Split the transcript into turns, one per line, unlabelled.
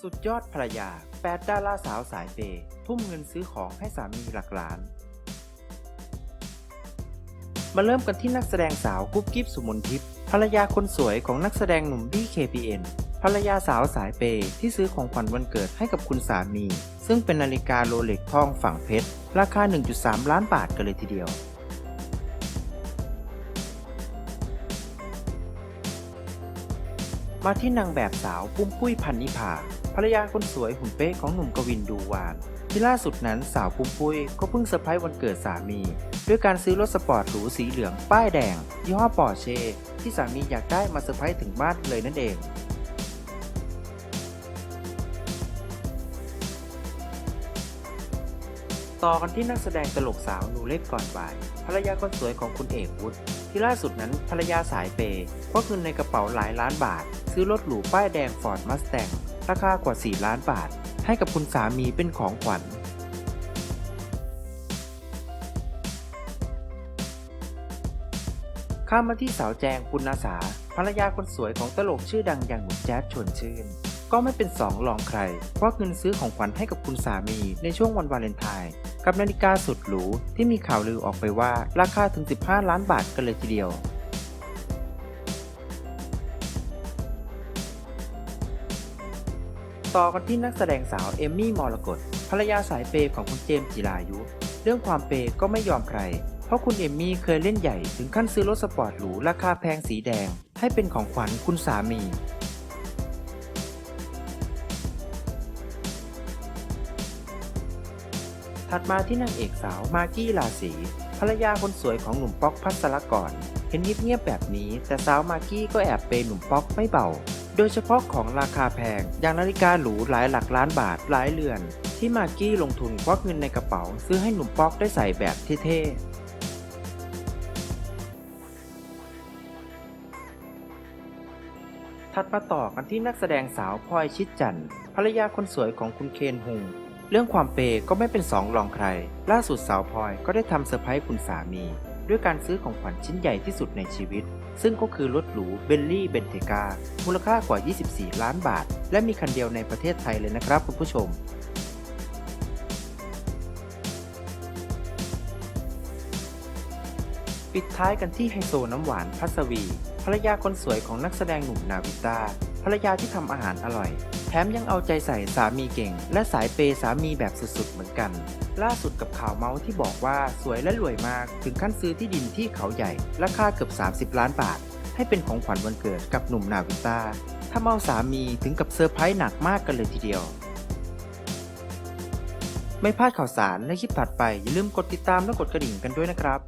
สุดยอดภรรยา8ดาราสาวสายเปย์ทุ่มเงินซื้อของให้สามีหลักล้าน มาเริ่มกันที่นักแสดงสาวกุ๊บกิ๊บสุมนทิพย์ภรรยาคนสวยของนักแสดงหนุ่มบี้ KPN ภรรยาสาวสายเปย์ที่ซื้อของขวัญวันเกิดให้กับคุณสามี ซึ่งเป็นนาฬิกาโรเล็กทองฝั่งเพชร ราคา 1.3 ล้านบาทกันเลยทีเดียว มาที่นางแบบสาวปุ้มปุ้ยพันนิพาภรรยาคนสวยหุ่นเป๊ะของหนุ่มกวินดูวาน ที่ล่าสุดนั้นสาวปุ้มปุ้ยก็เพิ่งเซอร์ไพรส์วันเกิดสามี ด้วยการซื้อรถสปอร์ตหรูสีเหลืองป้ายแดง ยี่ห้อปอร์เช่ที่สามีอยากได้มาเซอร์ไพรส์ถึงบ้านเลยนั่นเอง ต่อกันที่นักแสดงตลกสาวหนูเล็กก่อนบ่าย ภรรยาคนสวยของคุณเอกวุฒิที่ล่าสุดนั้นภรรยาสายเปย์ควักเงินในกระเป๋าหลายล้านบาท ซื้อรถหรูป้ายแดงฟอร์ดมัสแตงราคากว่า 4 ล้านบาท ให้กับคุณสามีเป็นของขวัญข้ามมาที่สาวแจงปุณณสาภรรยาคนสวยของตลกชื่อดังอย่างหนุ่มแจ๊ดชวนชื่น ก็ไม่เป็นสองรองใครเพราะเงินซื้อของขวัญให้กับคุณสามีในช่วงวันวาเลนไทน์กับนาฬิกาสุดหรูที่มีข่าวลือออกไปว่าราคาถึง 15 ล้านบาทกันเลยทีเดียวต่อกันที่นักแสดงสาวเอมมี่มรกตภรรยาสายเปย์ของคุณเจมส์จิรายุ เรื่องความเปย์ก็ไม่ยอมใคร เพราะคุณเอมมี่เคยเล่นใหญ่ถึงขั้นซื้อรถสปอร์ตหรูราคาแพงสีแดง ให้เป็นของขวัญคุณสามี ถัดมาที่นางเอกสาวมากกี้ลาสีภรรยาคนสวยของหนุ่มป๊อกพัสรกรเห็นเงียบๆแบบนี้ แต่สาวมากกี้ก็แอบเปหนุ่มป๊อกไม่เบา โดยเฉพาะของราคาแพง อย่างนาฬิกาหรูหลายหลักล้านบาทหลายเรือน ที่มากกี้ลงทุนควักเงินในกระเป๋า ซื้อให้หนุ่มป๊อกได้ใส่แบบเท่ๆถัดมาต่อกันที่นักแสดงสาวพลอยชิดจันทร์ภรรยาคนสวยของคุณเคนฮุง เรื่องความเปย์ก็ไม่เป็นสองรองใคร ล่าสุดสาวพลอยก็ได้ทำเซอร์ไพรส์คุณสามี ด้วยการซื้อของขวัญชิ้นใหญ่ที่สุดในชีวิต ซึ่งก็คือรถหรูเบลลี่เบนเทกา มูลค่ากว่า 24 ล้านบาท และมีคันเดียวในประเทศไทยเลยนะครับคุณผู้ชมปิดท้ายกันที่ไฮโซน้ำหวานพัสวี ภรรยาคนสวยของนักแสดงหนุ่มนาวินตาภรรยาที่ทำอาหารอร่อย ถมยังเอาใจใส่สามีเก่ง และสายเปย์สามีแบบสุดๆเหมือนกัน ล่าสุดกับข่าวเมาส์ที่บอกว่าสวยและรวยมากถึงขั้นซื้อที่ดินที่เขาใหญ่ ราคาเกือบ 30 ล้านบาท ให้เป็นของขวัญวันเกิดกับหนุ่มนาวินตาทำเอาสามีถึงกับเซอร์ไพรส์หนักมากกันเลยทีเดียว ไม่พลาดข่าวสารและคลิปถัดไปอย่าลืมกดติดตามและกดกระดิ่งกันด้วยนะครับ